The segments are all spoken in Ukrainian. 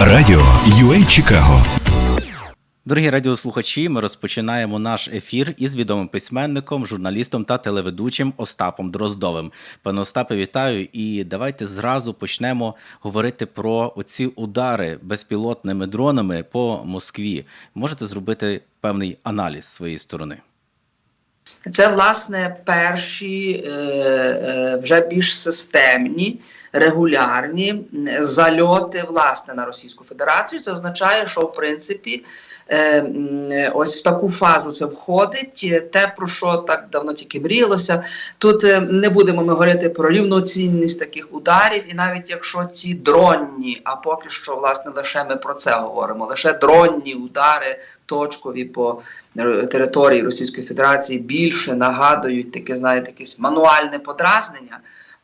Радіо UA Чикаго Дорогі радіослухачі, ми розпочинаємо наш ефір із відомим письменником, журналістом та телеведучим Остапом Дроздовим. Пане Остапе, вітаю! І давайте зразу почнемо говорити про оці удари безпілотними дронами по Москві. Можете зробити певний аналіз своєї сторони? Це власне перші е, е, вже більш системні. Регулярні зальоти власне на Російську Федерацію. Це означає, що в принципі е, ось в таку фазу це входить. е, Те, про що так давно тільки мріялося. Тут е, не будемо ми говорити про рівноцінність таких ударів, і навіть якщо ці дронні, а поки що власне лише ми про це говоримо, лише дронні удари точкові по території Російської Федерації більше нагадують таке, знаєте, якесь мануальне подразнення.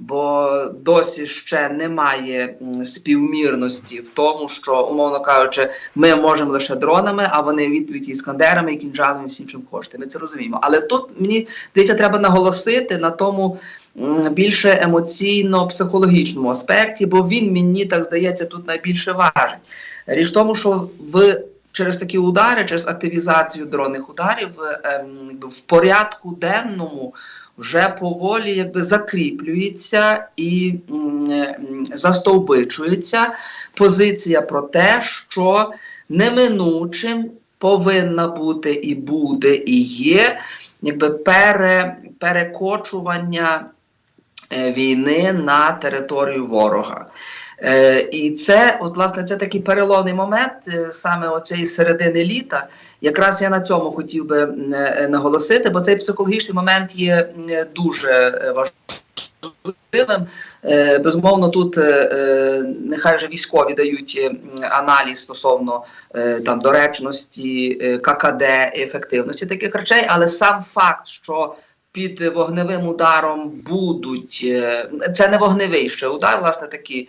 Бо досі ще немає співмірності в тому, що, умовно кажучи, ми можемо лише дронами, а вони відповідь іскандерами і кінжалами всім чим хочете. Ми це розуміємо. Але тут мені здається, треба наголосити на тому більше емоційно-психологічному аспекті, бо він мені так здається тут найбільше важить. Річ в тому, що в через такі удари, через активізацію дронних ударів ем, в порядку денному вже поволі якби закріплюється і м, застовбичується позиція про те, що неминучим повинна бути і буде, і є якби пере, перекочування е, війни на територію ворога. Е, і це, от, власне, це такий переломний момент е, саме оцеї середини літа. Якраз я на цьому хотів би е, наголосити, бо цей психологічний момент є дуже важливим. Безумовно, тут нехай вже військові дають аналіз стосовно там доречності, ККД, ефективності таких речей, але сам факт, що під вогневим ударом будуть е, це не вогневий ще удар, власне такі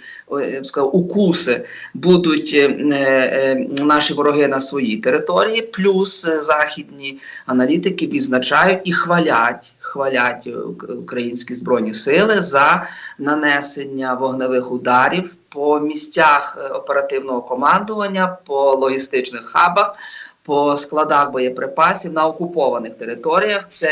я укуси будуть е, е, наші вороги на своїй території, плюс західні аналітики відзначають і хвалять. Хвалять українські збройні сили за нанесення вогневих ударів по місцях оперативного командування, по логістичних хабах, по складах боєприпасів на окупованих територіях. Це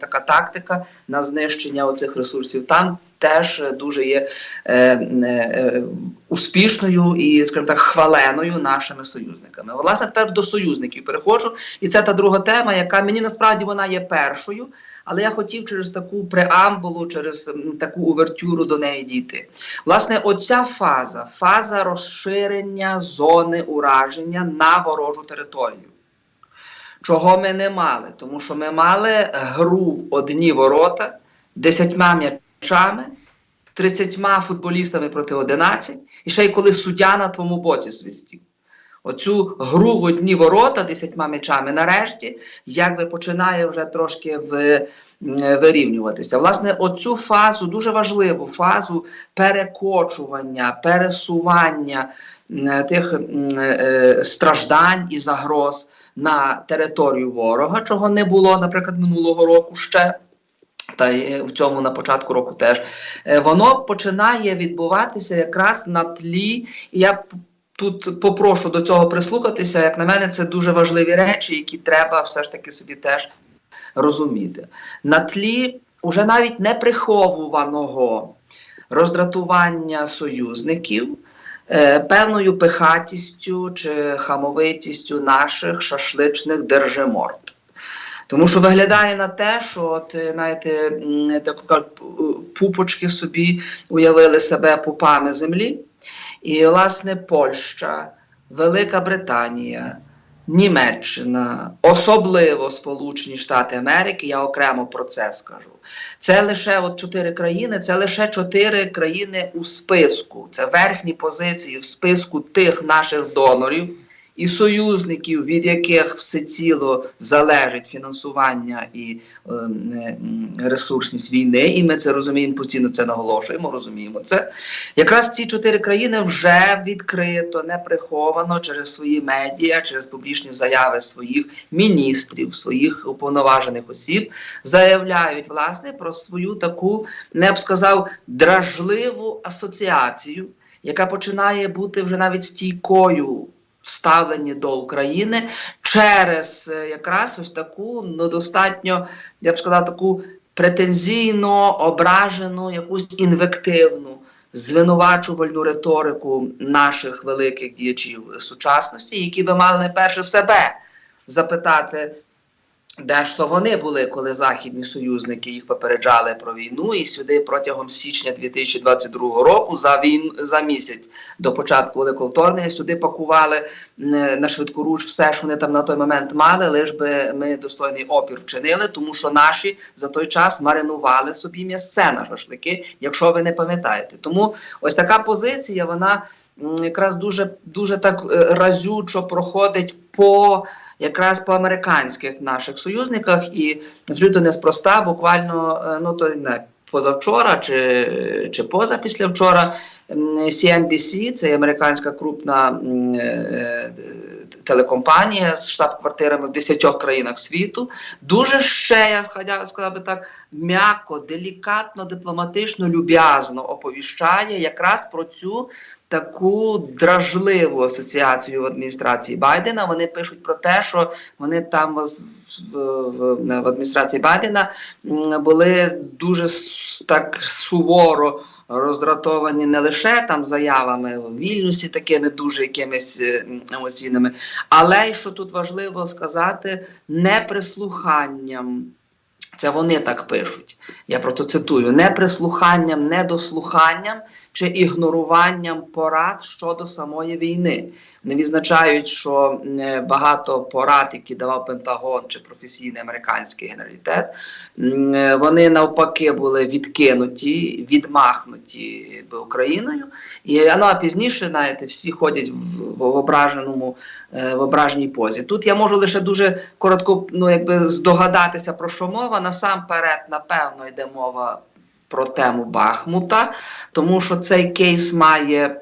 така тактика на знищення оцих ресурсів там теж е, дуже є е, е, успішною і, скажімо так, хваленою нашими союзниками. Власне, тепер до союзників переходжу. І це та друга тема, яка мені насправді вона є першою. Але я хотів через таку преамбулу, через таку увертюру до неї дійти. Власне, оця фаза, фаза розширення зони ураження на ворожу територію. Чого ми не мали? Тому що ми мали гру в одні ворота десятьма м'ячами, 30 футболістами проти 11, і ще й коли суддя на твоєму боці свистів. Оцю гру в одні ворота десятьма м'ячами нарешті якби починає вже трошки в, вирівнюватися. Власне, оцю фазу, дуже важливу фазу перекочування, пересування тих е, страждань і загроз на територію ворога, чого не було, наприклад, минулого року ще. Та й в цьому на початку року теж Е, воно починає відбуватися якраз на тлі. Я тут попрошу до цього прислухатися. Як на мене, це дуже важливі речі, які треба все ж таки собі теж розуміти. На тлі уже навіть неприховуваного роздратування союзників. е, Певною пихатістю чи хамовитістю наших шашличних держиморд. Тому що виглядає на те, що е, знаєте, так пупочки собі уявили себе пупами землі. І, власне, Польща, Велика Британія, Німеччина, особливо Сполучені Штати Америки, я окремо про це скажу. Це лише от чотири країни, це лише чотири країни у списку. Це верхні позиції в списку тих наших донорів, і союзників, від яких всеціло залежить фінансування і е, ресурсність війни, і ми це розуміємо, постійно це наголошуємо, розуміємо це. Якраз ці чотири країни вже відкрито, не приховано через свої медіа, через публічні заяви своїх міністрів, своїх уповноважених осіб, заявляють власне про свою таку, не б сказав, дражливу асоціацію яка починає бути вже навіть стійкою в ставленні до України через е, якраз ось таку ну, достатньо, я б сказала, таку претензійно ображену, якусь інвективну. Звинувачувальну риторику наших великих діячів сучасності, які би мали найперше себе запитати, де ж то вони були, коли західні союзники їх попереджали про війну, і сюди протягом січня 2022 року за війну за місяць до початку великого вторгнення сюди пакували на швидку руч все, що вони там на той момент мали, лиш би ми достойний опір вчинили, тому що наші за той час маринували собі м'ясце на шашлики, якщо ви не пам'ятаєте. Тому ось така позиція, вона якраз дуже дуже так е, разючо проходить по якраз по американських наших союзниках, і абсолютно неспроста, буквально е, ну то не позавчора чи, чи поза післявчора CNBC, це американська крупна м, е, телекомпанія з штаб-квартирами в 10 країнах світу. Дуже ще я сказав, би так м'яко, делікатно, дипломатично, люб'язно оповіщає якраз про цю таку дражливу асоціацію в адміністрації Байдена. Вони пишуть про те, що вони там в, в, в адміністрації Байдена були дуже так суворо роздратовані не лише там заявами в Вільнюсі, такими дуже якимись е, емоційними, але й що тут важливо сказати, неприслуханням. Це вони так пишуть. Я просто цитую: неприслуханням, недослуханням чи ігноруванням порад щодо самої війни. Вони відзначають, що багато порад, які давав Пентагон чи професійний американський генералітет, вони навпаки були відкинуті, відмахнуті Україною. І ну, а пізніше, знаєте, всі ходять в, в ображеному е, в ображеній позі. Тут я можу лише дуже коротко ну, якби здогадатися про що мова. Насамперед, напевно, йде мова про тему Бахмута, тому що цей кейс має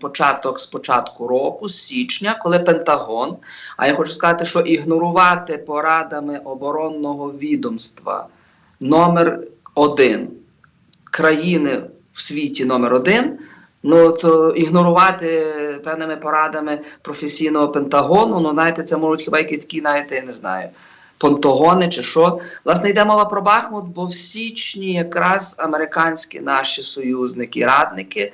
початок з початку року, з січня, коли Пентагон. А я хочу сказати, що ігнорувати порадами оборонного відомства номер один країни в світі номер один. Ну, то ігнорувати певними порадами професійного Пентагону, ну, знаєте, це можуть хіба якісь такі, знаєте, я не знаю, понтогони чи що. Власне, йде мова про Бахмут, бо в січні якраз американські наші союзники, радники м,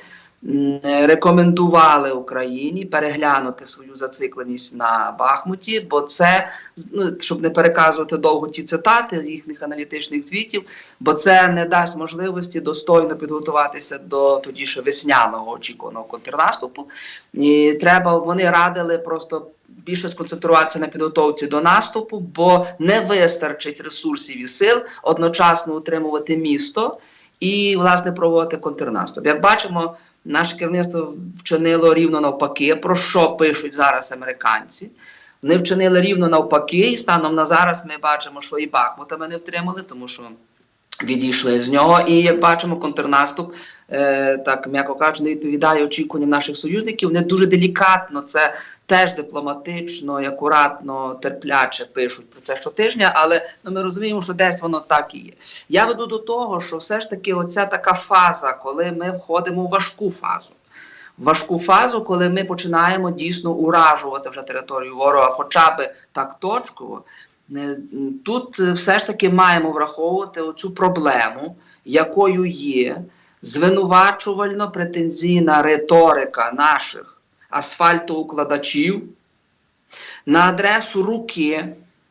рекомендували Україні переглянути свою зацикленість на Бахмуті, бо це, ну, щоб не переказувати довго ті цитати їхніх аналітичних звітів, бо це не дасть можливості достойно підготуватися до тоді ще весняного очікуваного контрнаступу. І треба, вони радили просто більше сконцентруватися на підготовці до наступу, бо не вистачить ресурсів і сил одночасно утримувати місто і, власне, проводити контрнаступ. Як бачимо, наше керівництво вчинило рівно навпаки, про що пишуть зараз американці. Вони вчинили рівно навпаки, і станом на зараз ми бачимо, що і Бахмута ми не втримали, тому що відійшли з нього. І як бачимо, контрнаступ, е, так м'яко кажучи, не відповідає очікуванням наших союзників. Вони дуже делікатно це теж дипломатично, і акуратно, терпляче пишуть про це щотижня, але ну, ми розуміємо, що десь воно так і є. Я веду до того, що все ж таки оця така фаза, коли ми входимо в важку фазу. Важку фазу, коли ми починаємо дійсно уражувати вже територію ворога, хоча би так точково. Тут е, все ж таки маємо враховувати оцю проблему, якою є звинувачувально претензійна риторика наших асфальтоукладачів на адресу руки,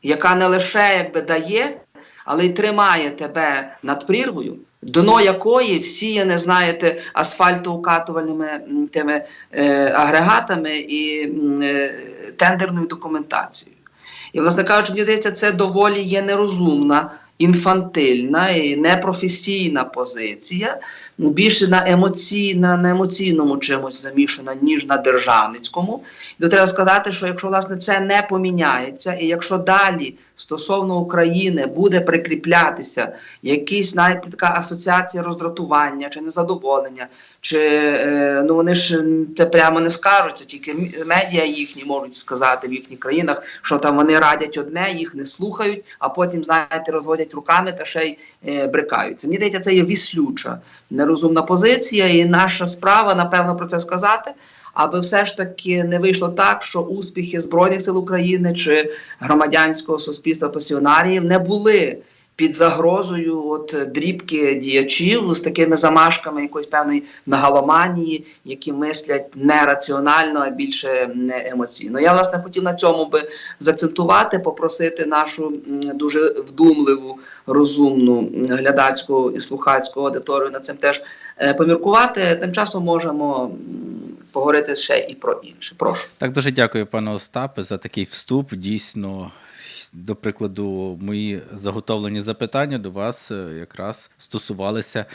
яка не лише якби дає, але й тримає тебе над прірвою, дно якої всіяне, знаєте, асфальтоукатувальними тими е, агрегатами і е, тендерною документацією. І, власне кажучи, мені здається, це доволі є нерозумна, інфантильна і непрофесійна позиція, більше на емоційна, на емоційному чимось замішана, ніж на державницькому. І то треба сказати, що якщо власне це не поміняється, і якщо далі стосовно України буде прикріплятися якісь, знаєте, така асоціація роздратування чи незадоволення, чи е, ну вони ж це прямо не скажуть, це тільки медіа їхні можуть сказати в їхніх країнах, що там вони радять одне, їх не слухають, а потім, знаєте, розводять руками та ще й е, брикаються. Мені здається, це є віслюча нерозумна позиція, і наша справа, напевно, про це сказати. Аби все ж таки не вийшло так, що успіхи Збройних сил України чи громадянського суспільства пасіонаріїв не були під загрозою от дрібки діячів з такими замашками якоїсь певної мегаломанії, які мислять не раціонально, а більше не емоційно. Я власне хотів на цьому би заакцентувати, попросити нашу дуже вдумливу, розумну глядацьку і слухацьку аудиторію над цим теж е, поміркувати. Тим часом можемо поговорити ще і про інше. Прошу. Так, дуже дякую, пане Остапе, за такий вступ. Дійсно, до прикладу, мої заготовлені запитання до вас е, якраз стосувалися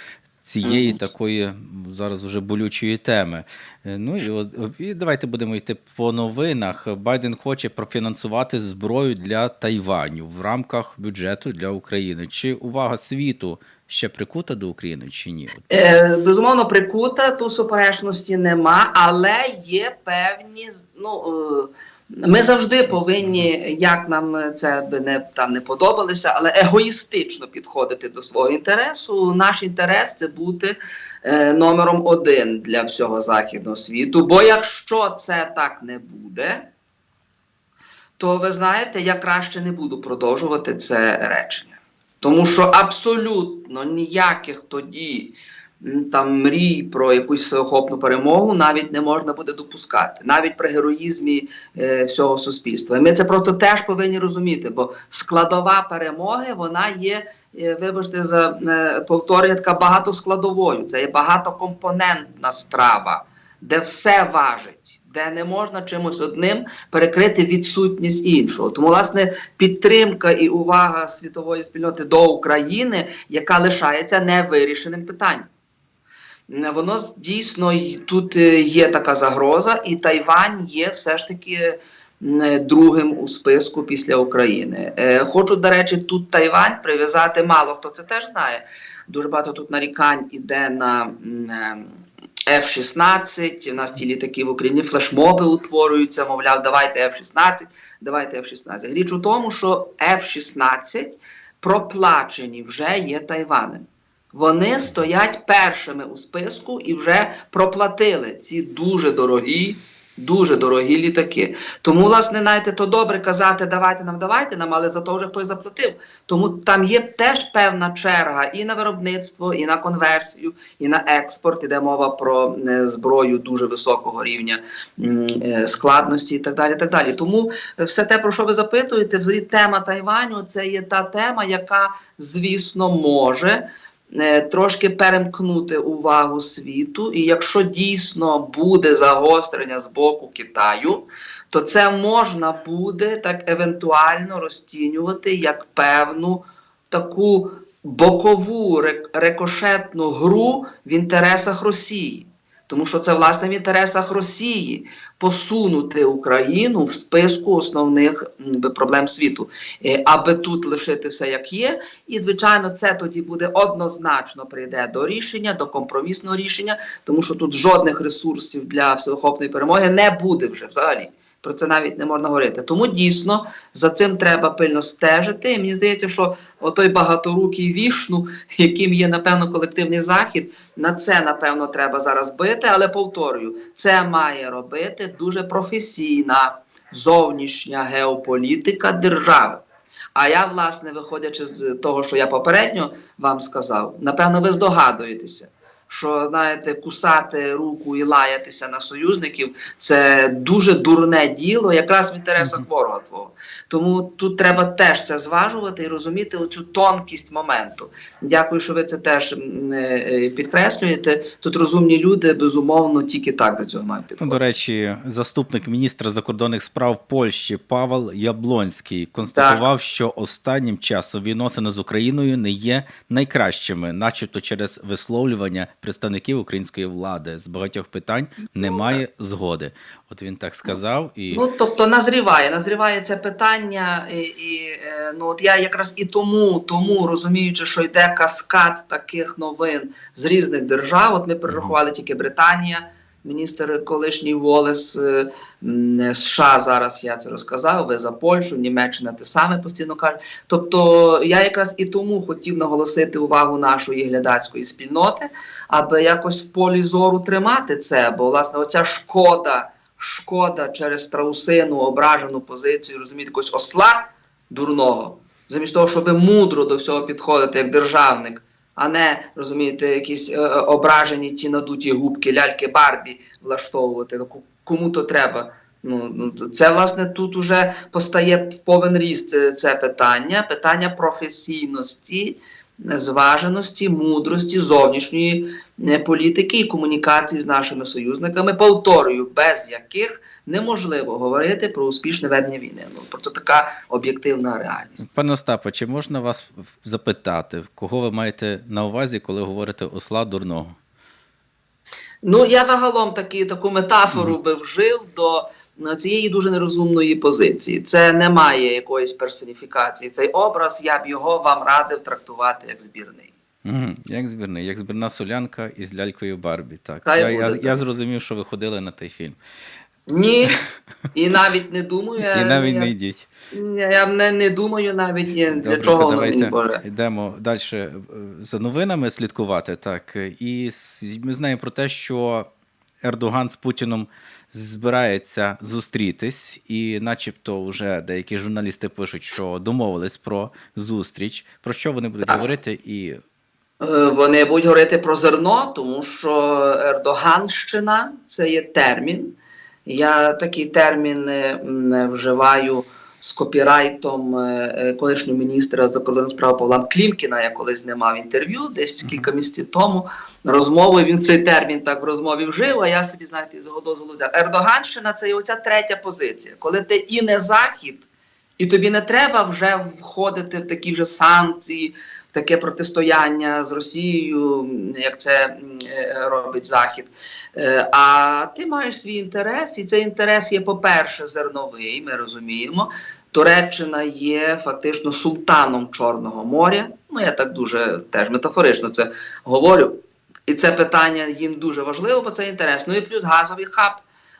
цієї такої зараз уже болючої теми. Е, Ну і, і давайте будемо йти по новинах. Байден хоче профінансувати зброю для Тайваню в рамках бюджету для України. Чи увага світу ще прикута до України, чи ні? Е, безумовно, прикута, тут суперечності нема, але є певні. ну, е, ми завжди повинні, як нам це би не там не подобалося, але егоїстично підходити до свого інтересу. Наш інтерес це бути е, номером один для всього західного світу. Бо якщо це так не буде, то ви знаєте, я краще не буду продовжувати це речення. Тому що абсолютно ніяких тоді там мрій про якусь всеохопну перемогу навіть не можна буде допускати, навіть при героїзмі е, всього суспільства. І ми це просто теж повинні розуміти, бо складова перемоги вона є, е, вибачте, за е, повторення така багатоскладовою. Це є багатокомпонентна страва, де все важить. Де не можна чимось одним перекрити відсутність іншого. Тому, власне, підтримка і увага світової спільноти до України, яка лишається невирішеним питанням. Воно дійсно тут е, є така загроза, і Тайвань є все ж таки другим у списку після України. Е, Хочу, до речі, тут Тайвань прив'язати мало хто це теж знає. Дуже багато тут нарікань іде на м, е, F-16, у нас ті літаки в Україні, флешмоби утворюються, мовляв, давайте F-16, давайте F-16. Річ у тому, що F-16 проплачені вже є Тайванем. Вони стоять першими у списку і вже проплатили ці дуже дорогі, дуже дорогі літаки. Тому, власне, знаєте, то добре казати, давайте нам, давайте нам, але за то вже хтось заплатив. Тому там є теж певна черга і на виробництво, і на конверсію, і на експорт. Іде мова про е, зброю дуже високого рівня е, складності і так далі. так далі. Тому е, все те, про що ви запитуєте, взагалі тема Тайваню, це є та тема, яка, звісно, може трошки перемкнути увагу світу. І якщо дійсно буде загострення з боку Китаю, то це можна буде так евентуально розцінювати як певну таку бокову рикошетну гру в інтересах Росії. Тому що це власне в інтересах Росії посунути Україну в списку основних проблем світу, Е, аби тут лишити все як є. І звичайно, це тоді буде однозначно прийде до рішення, до компромісного рішення, тому що тут жодних ресурсів для всеохопної перемоги не буде вже взагалі. Про це навіть не можна говорити. Тому дійсно за цим треба пильно стежити. І мені здається, що отой багаторукий вішну, яким є напевно колективний захід, на це напевно треба зараз бити. Але повторюю, це має робити дуже професійна зовнішня геополітика держави. А я, власне, виходячи з того, що я попередньо вам сказав, напевно, ви здогадуєтеся, що знаєте, кусати руку і лаятися на союзників це дуже дурне діло, якраз в інтересах ворога твого. Тому тут треба теж це зважувати і розуміти оцю тонкість моменту. Дякую, що ви це теж е, е, підкреслюєте. Тут розумні люди, безумовно, тільки так до цього мають Ну, підходити. До речі, заступник міністра закордонних справ Польщі Павел Яблонський констатував, що останнім часом відносини з Україною не є найкращими, начебто через висловлювання представників української влади з багатьох питань немає згоди. От він так сказав, і Ну, тобто назріває, назріває це питання, і, і е, ну от я якраз і тому, тому розуміючи, що йде каскад таких новин з різних держав. От ми перерахували тільки Британія, міністр колишній Волес е, США зараз я це розказав. Ви за Польщу, Німеччина те саме постійно каже. Тобто я якраз і тому хотів наголосити увагу нашої глядацької спільноти, аби якось в полі зору тримати це. Бо власне оця шкода, шкода через страусину ображену позицію, розумієте, якогось осла дурного, замість того, щоб мудро до всього підходити як державник, а не розумієте, якісь е, е, ображені ті надуті губки, ляльки Барбі влаштовувати. Ну, Кому то треба. Ну, ну це власне тут уже постає в повен ріст це, це питання, питання професійності, зваженості, мудрості зовнішньої е, політики і комунікації з нашими союзниками. Повторюю, без яких неможливо говорити про успішне ведення війни. Ну просто така об'єктивна реальність. Пане Остапе, чи можна вас запитати, кого ви маєте на увазі, коли говорите осла дурного? Ну я загалом такі таку метафору би вжив до цієї дуже нерозумної позиції. Це немає якоїсь персоніфікації. Цей образ я б його вам радив трактувати як збірний. Угу. Як збірний, як збірна солянка із лялькою Барбі. Так. Та Я, буде я, так. я зрозумів, що ви ходили на той фільм. Ні, і навіть не думаю. І навіть я, не йдіть. я, я не, не думаю навіть для Добре, чого воно мені Боже. Йдемо далі за новинами слідкувати. Так. І ми знаємо про те, що Ердоган з Путіном збирається зустрітись, і начебто вже деякі журналісти пишуть, що домовились про зустріч. Про що вони будуть Так. говорити і Е, Вони будуть говорити про зерно, тому що Ердоганщина це є термін. Я такий термін е, вживаю з копірайтом е, колишнього міністра закордонних справ Павла Клімкіна. Я колись ним мав інтерв'ю десь кілька місяців тому. Розмову він цей термін так в розмові вжив. А я собі знаєте з його дозволу взяв. Ердоганщина це є оця третя позиція, коли ти і не захід, і тобі не треба вже входити в такі вже санкції таке протистояння з Росією, як це е, робить Захід. Е, А ти маєш свій інтерес, і цей інтерес є, по-перше, зерновий, ми розуміємо. Туреччина є фактично султаном Чорного моря. Ну, я так дуже теж метафорично це говорю. І це питання їм дуже важливо, бо це інтерес. Ну і плюс газовий хаб.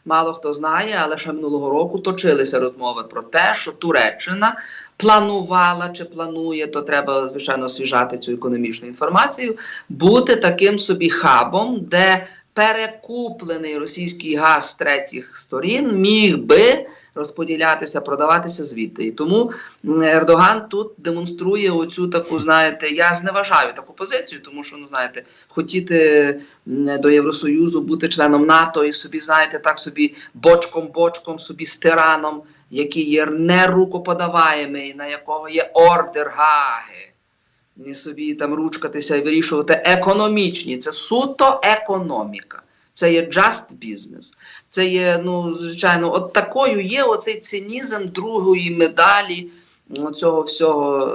Мало хто знає, але ще минулого року точилися розмови про те, що Туреччина планувала чи планує, то треба звичайно освіжати цю економічну інформацію, бути таким собі хабом, де перекуплений російський газ з третіх сторін міг би розподілятися, продаватися звідти. І тому Ердоган тут демонструє оцю таку, знаєте, я зневажаю таку позицію, тому що ну знаєте, хотіти до Євросоюзу бути членом НАТО і собі, знаєте, так собі бочком-бочком, собі з тираном, який є нерукоподаваємий, на якого є ордер Гаги. Не собі там ручкатися і вирішувати економічні. Це суто економіка. Це є just business. Це є, ну, звичайно, от такою є оцей цинізм другої медалі цього всього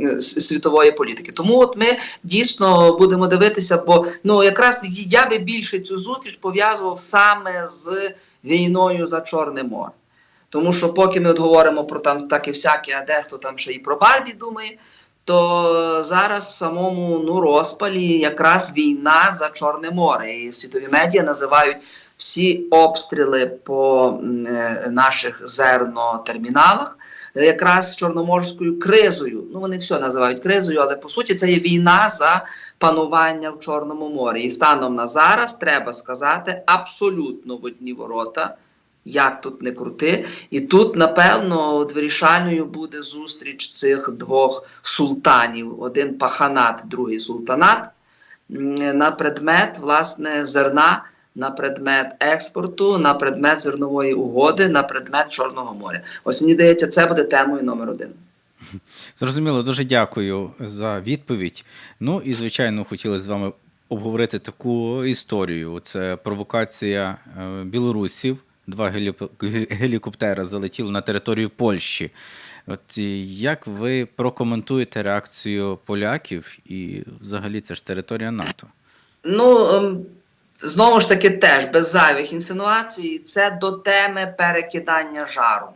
е, світової політики. Тому от ми дійсно будемо дивитися, бо ну якраз я би більше цю зустріч пов'язував саме з війною за Чорне море. Тому що поки ми от говоримо про там таке всяке, а дехто там ще і про Барбі думає, то зараз в самому ну, розпалі якраз війна за Чорне море. І світові медіа називають всі обстріли по е, наших зернотерміналах е, якраз чорноморською кризою. Ну вони все називають кризою, але по суті це є війна за панування в Чорному морі. І станом на зараз треба сказати абсолютно в одні ворота. Як тут не крути, і тут, напевно, от вирішальною буде зустріч цих двох султанів: один паханат, другий султанат, на предмет власне зерна, на предмет експорту, на предмет зернової угоди, на предмет Чорного моря. Ось мені здається, це буде темою номер один. Зрозуміло, дуже дякую за відповідь. Ну і звичайно, хотіли з вами обговорити таку історію. Це провокація е, білорусів. Два геліп- ге- гелікоптери залетіли на територію Польщі. От як ви прокоментуєте реакцію поляків і взагалі це ж територія НАТО? Ну, ем, знову ж таки, теж без зайвих інсинуацій, це до теми перекидання жару.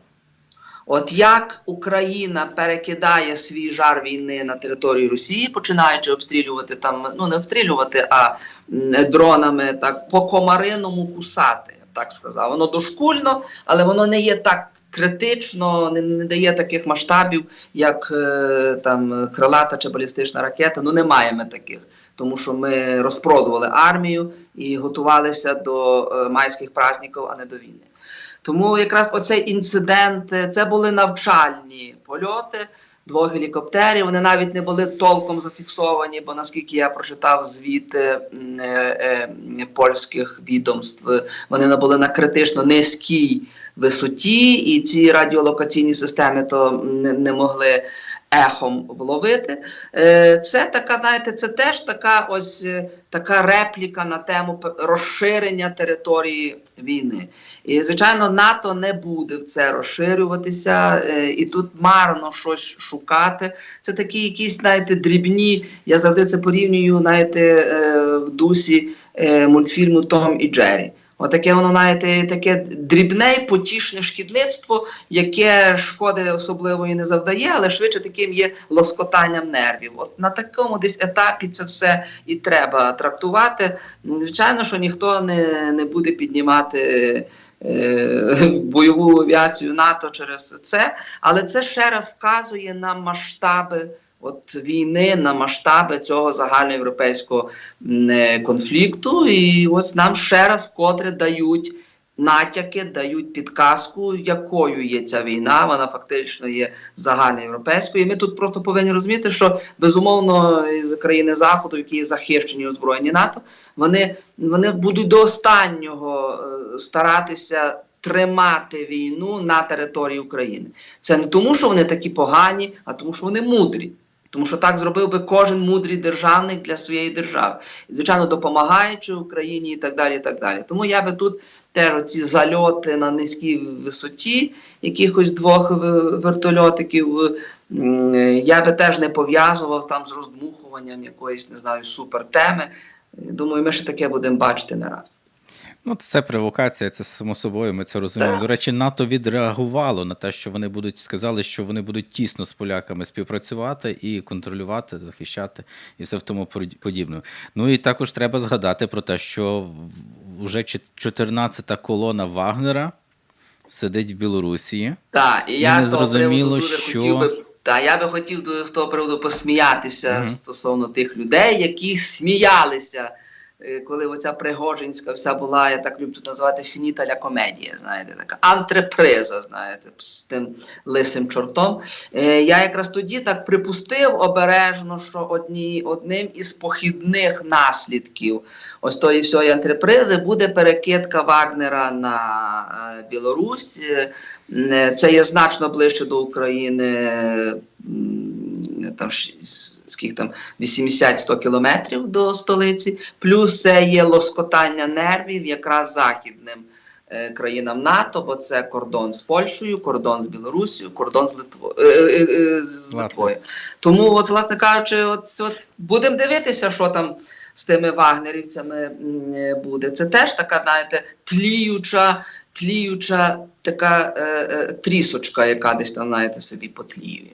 От як Україна перекидає свій жар війни на територію Росії, починаючи обстрілювати там, ну не обстрілювати, а дронами так по комариному кусати, я так сказав. Воно дошкульно, але воно не є так критично, не, не дає таких масштабів, як е, там крилата чи балістична ракета. Ну немає ми таких, тому що ми розпродували армію і готувалися до е, майських праздників, а не до війни. Тому якраз оцей інцидент е, це були навчальні польоти двох гелікоптерів. Вони навіть не були толком зафіксовані, бо наскільки я прочитав звіти е, польських відомств, вони були на критично низькій висоті, і ці радіолокаційні системи то не, не могли. Ехом вловити. Е, Це така, знаєте, це теж така ось е, така репліка на тему розширення території війни. І, звичайно, НАТО не буде в це розширюватися, е, і тут марно щось шукати. Це такі якісь, знаєте, дрібні. Я завжди це порівнюю, знаєте, в дусі мультфільму Том і Джері. Отаке воно, знаєте, таке дрібне й потішне шкідництво, яке шкоди особливої не завдає, але швидше таким є лоскотанням нервів. От на такому десь етапі це все і треба трактувати. Звичайно, що ніхто не, не буде піднімати. е, Бойову авіацію НАТО через це, але це ще раз вказує на масштаби от війни, на масштаби цього загальноєвропейського е, конфлікту. І ось нам ще раз вкотре дають натяки, дають підказку, якою є ця війна. Вона фактично є загальноєвропейською. І ми тут просто повинні розуміти, що безумовно з країни Заходу, які є захищені озброєні НАТО, вони, вони будуть до останнього е, старатися. Тримати війну на території України. Це не тому, що вони такі погані, а тому, що вони мудрі. Тому що так зробив би кожен мудрий державник для своєї держави, звичайно, допомагаючи Україні і так далі. і так далі. Тому я би тут теж ці зальоти на низькій висоті, якихось двох вертольотиків, я би теж не пов'язував там з роздмухуванням якоїсь, не знаю, супертеми. Думаю, ми ще таке будемо бачити не раз. Ну, це провокація, це само собою, ми це розуміємо. Так. До речі, НАТО відреагувало на те, що вони будуть сказали, що вони будуть тісно з поляками співпрацювати і контролювати, захищати і все в тому подібне. Ну і також треба згадати про те, що вже чет- 14-та колона Вагнера сидить в Білорусі. Так, і я не зрозуміло, дуже що- хотів би. Та я би хотів з того приводу посміятися Мгм. стосовно тих людей, які сміялися, коли оця Пригожинська вся була, я так люблю називати фініталя комедія, знаєте, така антреприза, знаєте, з тим лисим чортом. Е, Я якраз тоді так припустив обережно, що одні, одним із похідних наслідків ось тої всієї антрепризи буде перекидка Вагнера на е, Білорусь. Е, Е, Це є значно ближче до України, там с- скільки там 80-100 кілометрів до столиці. Плюс це є лоскотання нервів якраз західним е, країнам НАТО, бо це кордон з Польщею, кордон з Білорусією, кордон з Литвою. з Литвою. Тому, от, власне кажучи, от, от будемо дивитися, що там з тими вагнерівцями е, буде. Це теж така, знаєте, тліюча, тліюча така е, е, трісочка, яка десь там, знаєте, собі потліює.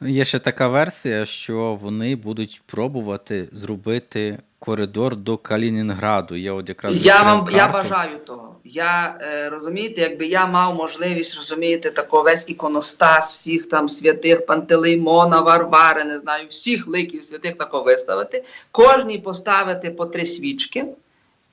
Є ще така версія, що вони будуть пробувати зробити коридор до Калінінграду. Я от якраз Я вам я бажаю того. Я е, розумієте, якби я мав можливість розумієте, тако весь іконостас всіх там святих Пантелеймона, Варвари, не знаю, всіх ликів святих тако виставити, кожній поставити по три свічки.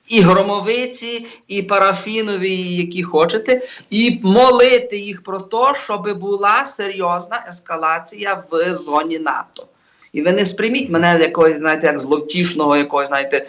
І громовиці, і парафінові, які хочете, і молити їх про те, щоб була серйозна ескалація в зоні НАТО. І ви не сприйміть мене якогось, знаєте, як зловтішного, якогось, знаєте,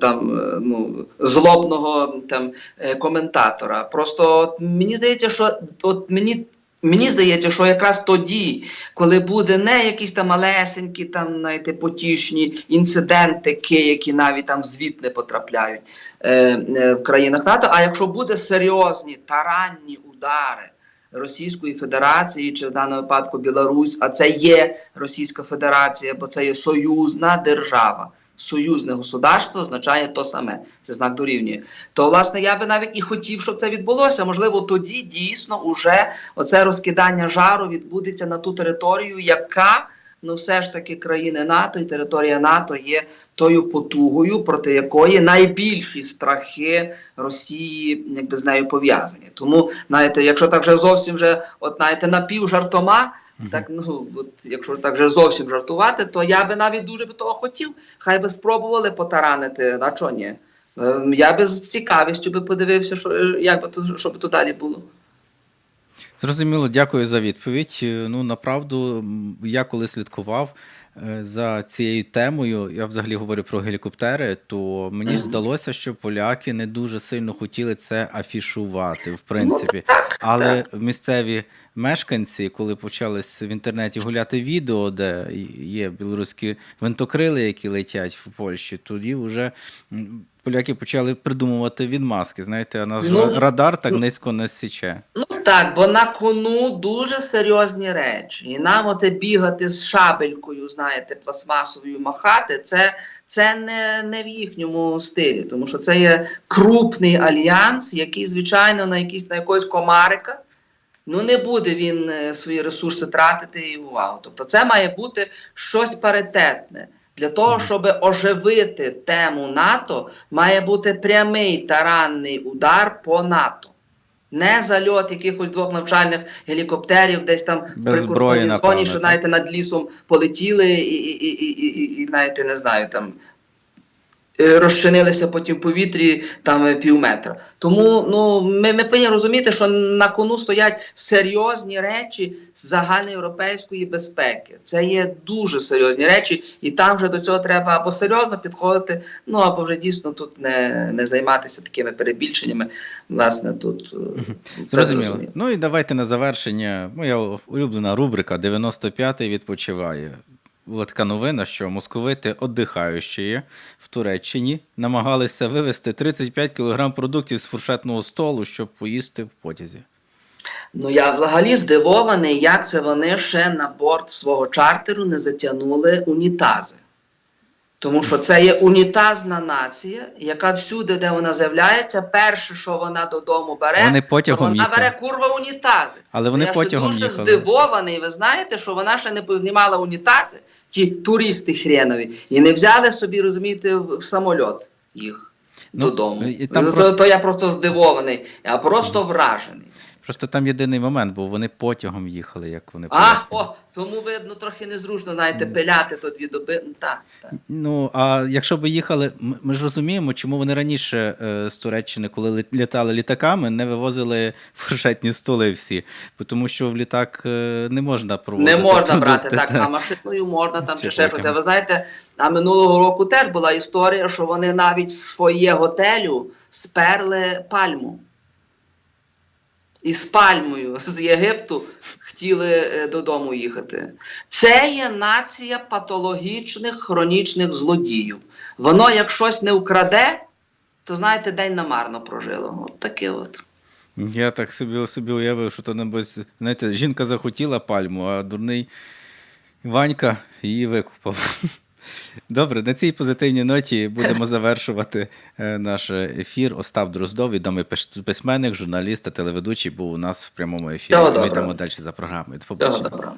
там, е, ну, злобного там, е, коментатора. Просто от, мені здається, що от мені. Мені здається, що якраз тоді, коли буде не якісь там малесенькі, там, знаєте, потішні інцидентики, які навіть там звіт не потрапляють е, е, в країнах НАТО, а якщо буде серйозні таранні удари Російської Федерації, чи в даному випадку Білорусь, а це є Російська Федерація, бо це є союзна держава. Союзне государство означає то саме. Це знак дорівнює. То, власне, я би навіть і хотів, щоб це відбулося. Можливо, тоді дійсно уже оце розкидання жару відбудеться на ту територію, яка ну все ж таки країни НАТО і територія НАТО є тою потугою, проти якої найбільші страхи Росії якби з нею пов'язані. Тому, знаєте, якщо так вже зовсім вже, от знаєте, напівжартома, так ну от якщо так вже зовсім жартувати, то я би навіть дуже би того хотів. Хай би спробували потаранити, на чо ні? Ем, Я би з цікавістю би подивився, що е, як би то, що би то далі було. Зрозуміло, дякую за відповідь. Е, Ну, направду, я коли слідкував за цією темою, я взагалі говорю про гелікоптери, то мені ж здалося, що поляки не дуже сильно хотіли це афішувати, в принципі. так, Але місцеві мешканці, коли почали в інтернеті гуляти відео, де є білоруські винтокрили, які летять в Польщі, тоді вже поляки почали придумувати відмазки. Знаєте, а наш Ну, радар так низько не січе. Ну так, бо на кону дуже серйозні речі. І нам оце бігати з шабелькою, знаєте, пластмасовою махати, це, це не, не в їхньому стилі, тому що це є крупний альянс, який, звичайно, на якийсь на якогось комарика. Ну, не буде він е, свої ресурси тратити і увагу. Тобто, це має бути щось паритетне. Для того, щоб оживити тему НАТО, має бути прямий таранний удар по НАТО. Не зальот якихось двох навчальних гелікоптерів, десь там при кордонній зоні, що знаєте, над лісом полетіли і, і, і, і, і, і знаєте, не знаю, там розчинилися потім в повітрі там е, пів метра. Тому ну, ми, ми повинні розуміти, що на кону стоять серйозні речі загальноєвропейської безпеки. Це є дуже серйозні речі, і там вже до цього треба або серйозно підходити, ну або вже дійсно тут не, не займатися такими перебільшеннями. Власне, тут е, це зрозуміло. Ну і давайте на завершення. Моя улюблена рубрика 95-й відпочиває. Була така новина, що московити оддихаючі в Туреччині намагалися вивезти 35 кг продуктів з фуршетного столу, щоб поїсти в потязі. Ну я взагалі здивований, як це вони ще на борт свого чартеру не затягнули унітази. Тому що це є унітазна нація, яка всюди, де вона з'являється, перше, що вона додому бере, Вони то потягом вона їхали. бере курва унітази. Але вони То я потягом ще дуже їхали. здивований. Ви знаєте, що вона ще не познімала унітази, ті туристи хренові, і не взяли собі, розумієте, в, самоліт самольот їх Ну, додому. там то, просто- то я просто здивований, а просто вражений. Просто там єдиний момент, бо вони потягом їхали, як вони А, о, тому видно трохи незручно, знаєте, пиляти то дві доби. Ну, Так, так. Ну, а якщо б їхали, ми ж розуміємо, чому вони раніше е, з Туреччини, коли літали літаками, не вивозили фуршетні столи всі. Тому що в літак е, не можна проводити. Не можна брати так, та. а машиною можна там Чи ще щось. Ви знаєте, а минулого року теж була історія, що вони навіть з своє готелю сперли пальму. І з пальмою з Єгипту хотіли е, додому їхати. Це є нація патологічних хронічних злодіїв. Воно, як щось не вкраде, то знаєте, день намарно прожило. От таке от. Я так собі, собі уявив, що то небось, знаєте, жінка захотіла пальму, а дурний Ванька її викупав. Добре, на цій позитивній ноті будемо завершувати е, наш ефір. Остап Дроздов, відомий пис- письменник, журналіст та телеведучий, був у нас в прямому ефірі. Ми йдемо далі за програмою. До побачення.